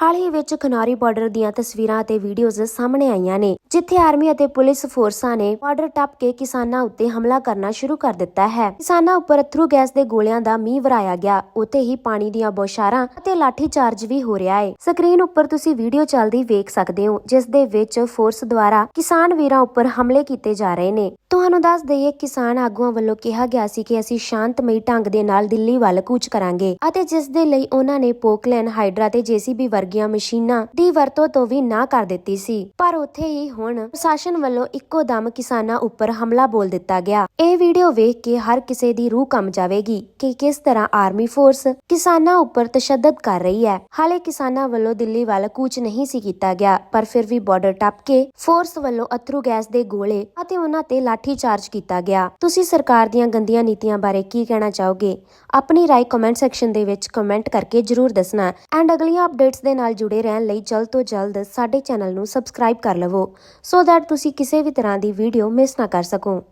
ਹਾਲ ਹੀ ਵਿੱਚ ਖਨੌਰੀ ਬਾਰਡਰ ਦੀਆਂ ਤਸਵੀਰਾਂ ਅਤੇ ਵੀਡੀਓਜ਼ ਸਾਹਮਣੇ ਆਈਆਂ ਨੇ, ਜਿੱਥੇ ਆਰਮੀ ਅਤੇ ਪੁਲਿਸ ਫੋਰਸਾਂ ਨੇ ਬਾਰਡਰ ਟੱਪ ਕੇ ਕਿਸਾਨਾਂ ਉੱਤੇ ਹਮਲਾ ਕਰਨਾ ਸ਼ੁਰੂ ਕਰ ਦਿੱਤਾ ਹੈ। ਕਿਸਾਨਾਂ ਉੱਪਰ ਅਥਰੂ ਗੈਸ ਦੇ ਗੋਲਿਆਂ ਦਾ ਮੀਂਹ ਵਰਾਇਆ ਗਿਆ। ਉੱਥੇ ਹੀ ਪਾਣੀ ਦੀਆਂ ਬੌਸ਼ਾਰਾਂ ਅਤੇ ਲਾਠੀ ਚਾਰਜ ਵੀ ਹੋ ਰਿਹਾ ਹੈ ਸਕਰੀਨ ਉੱਪਰ ਤੁਸੀਂ ਵੀਡੀਓ ਚੱਲਦੀ ਵੇਖ ਸਕਦੇ ਹੋ, ਜਿਸ ਦੇ ਵਿੱਚ ਫੋਰਸ ਦੁਆਰਾ ਕਿਸਾਨ ਵੀਰਾਂ ਉੱਪਰ ਹਮਲੇ ਕੀਤੇ ਜਾ ਰਹੇ ਨੇ। ਤੁਹਾਨੂੰ ਦੱਸ ਦਈਏ, ਕਿਸਾਨ ਆਗੂਆਂ ਵੱਲੋਂ ਕਿਹਾ ਗਿਆ ਸੀ ਕਿ ਅਸੀਂ ਸ਼ਾਂਤਮਈ ਢੰਗ ਦੇ ਨਾਲ ਦਿੱਲੀ ਵੱਲ ਕੂਚ ਕਰਾਂਗੇ ਅਤੇ ਜਿਸ ਦੇ ਲਈ ਉਹਨਾਂ ਨੇ ਪੋਕਲੈਨ ਹਾਈਡਰਾ ਤੇ ਜੀਸੀਬੀ ਵਰਗੀਆਂ ਮਸ਼ੀਨਾਂ ਦੀ ਵਰਤੋਂ ਤੋਂ ਵੀ ਨਾ ਕਰ ਦਿੱਤੀ ਸੀ। ਪਰ ਉੱਥੇ ਹੀ ਹੁਣ ਪ੍ਰਸ਼ਾਸਨ ਵੱਲੋਂ ਇੱਕੋ ਦਮ ਕਿਸਾਨਾਂ ਉੱਪਰ ਹਮਲਾ ਬੋਲ ਦਿੱਤਾ ਗਿਆ। ਇਹ ਵੀਡੀਓ ਵੇਖ ਕੇ ਹਰ ਕਿਸੇ ਦੀ ਰੂਹ ਕੰਬ ਜਾਵੇਗੀ ਕਿ ਕਿਸ ਤਰ੍ਹਾਂ ਆਰਮੀ ਫੋਰਸ ਕਿਸਾਨਾਂ ਉੱਪਰ ਤਸ਼ੱਦਦ ਕਰ ਰਹੀ ਹੈ। ਹਾਲੇ ਕਿਸਾਨਾਂ ਵੱਲੋਂ ਦਿੱਲੀ ਵੱਲ ਕੂਚ ਨਹੀਂ ਸੀ ਕੀਤਾ ਗਿਆ, ਪਰ ਫਿਰ ਵੀ ਬਾਰਡਰ ਟੱਪ ਕੇ ਫੋਰਸ ਵੱਲੋਂ ਅਥਰੂ ਗੈਸ ਦੇ ਗੋਲੇ ਅਤੇ ਉਹਨਾਂ ਤੇ ਲਾਠੀ ਚਾਰਜ ਕੀਤਾ ਗਿਆ। ਤੁਸੀਂ ਸਰਕਾਰ ਦੀਆਂ ਗੰਦੀਆਂ ਨੀਤੀਆਂ ਬਾਰੇ ਕੀ ਕਹਿਣਾ ਚਾਹੋਗੇ? ਆਪਣੀ ਰਾਏ ਕਮੈਂਟ ਸੈਕਸ਼ਨ ਦੇ ਵਿੱਚ ਕਮੈਂਟ ਕਰਕੇ ਜਰੂਰ ਦੱਸਣਾ। ਐਂਡ ਅਗਲੀਆਂ ਅਪਡੇਟਸ ਦੇ ਨਾਲ ਜੁੜੇ ਰਹਿਣ ਲਈ ਜਲਦ ਤੋਂ ਜਲਦ ਸਾਡੇ ਚੈਨਲ ਨੂੰ ਸਬਸਕ੍ਰਾਈਬ ਕਰ ਲਵੋ ਸੋ ਦੈਟ ਤੁਸੀਂ ਕਿਸੇ ਵੀ ਤਰ੍ਹਾਂ ਦੀ ਵੀਡੀਓ ਮਿਸ ਨਾ ਕਰ ਸਕੋ।